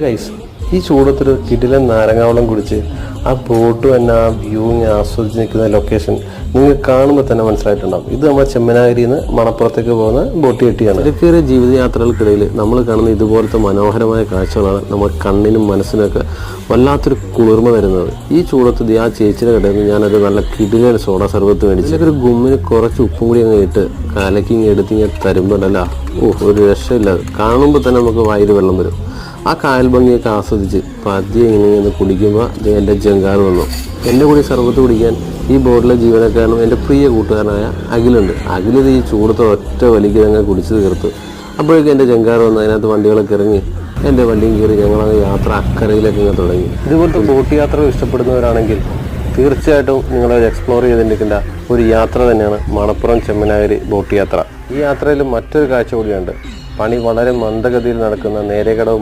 Guys ഈ ചൂടത്തൊരു കിടിലൻ നാരങ്ങാവളം കുടിച്ച് ആ ബോട്ട് തന്നെ ആ വ്യൂ ഇങ്ങനെ ആസ്വദിച്ച് നിൽക്കുന്ന ലൊക്കേഷൻ നിങ്ങൾ കാണുമ്പോൾ തന്നെ മനസ്സിലായിട്ടുണ്ടാവും. ഇത് നമ്മുടെ ചെമ്മനാഗരിയിൽ നിന്ന് മണപ്പുറത്തേക്ക് പോകുന്ന ബോട്ട് കെട്ടിയാണ്. തിരക്കേറിയ ജീവിതയാത്രകൾക്കിടയിൽ നമ്മൾ കാണുന്ന ഇതുപോലത്തെ മനോഹരമായ കാഴ്ചകളാണ് നമ്മുടെ കണ്ണിനും മനസ്സിനൊക്കെ വല്ലാത്തൊരു കുളിർമ തരുന്നത്. ഈ ചൂടത്ത് ആ ചേച്ചിയുടെ കടയിൽ നിന്ന് ഞാനൊരു നല്ല കിടിലൻ സോഡ സർബത്ത് മേടിച്ചു ഒരു ഗുമ്മിന് കുറച്ച് ഉപ്പും കൂടി അങ്ങ് ഇട്ട് കലക്കി ഇങ്ങ് എടുത്ത് ഇങ്ങനെ തരുമ്പോഴല്ല ഓ ഒരു രക്ഷയില്ല. കാണുമ്പോൾ തന്നെ നമുക്ക് വായിൽ വെള്ളം വരും. ആ കായൽ ഭംഗിയൊക്കെ ആസ്വദിച്ച് പതിയെ ഇങ്ങനെ കുടിക്കുമ്പോൾ എന്റെ ജങ്കാർ വന്നു. എന്റെ കൂടി സർബത്ത് കുടിക്കാൻ ഈ ബോട്ടിലെ ജീവനക്കാരനും എന്റെ പ്രിയ കൂട്ടുകാരനായ അഖിലുണ്ട്. അഖിലിത് ഈ ചൂടത്തെ ഒറ്റ വലിക്ക് ഞങ്ങൾ കുടിച്ച് തീർത്തു. അപ്പോഴേക്കും എന്റെ ജങ്കാർ വന്ന്. അതിനകത്ത് വണ്ടികളൊക്കെ ഇറങ്ങി എന്റെ വണ്ടിയും കയറി ഞങ്ങളങ്ങ് യാത്ര അക്കരയിലേക്ക് ഇങ്ങനെ തുടങ്ങി. ഇതുപോലത്തെ ബോട്ട് യാത്ര ഇഷ്ടപ്പെടുന്നവരാണെങ്കിൽ തീർച്ചയായിട്ടും നിങ്ങൾ എക്സ്പ്ലോർ ചെയ്തിരിക്കേണ്ട ഒരു യാത്ര തന്നെയാണ് മണപ്പുറം ചെമ്മനാഗിരി ബോട്ട് യാത്ര. ഈ യാത്രയിൽ മറ്റൊരു കാഴ്ച കൂടിയുണ്ട്. പണി വളരെ മന്ദഗതിയിൽ നടക്കുന്ന നേരെ മാക്കേക്കടവ്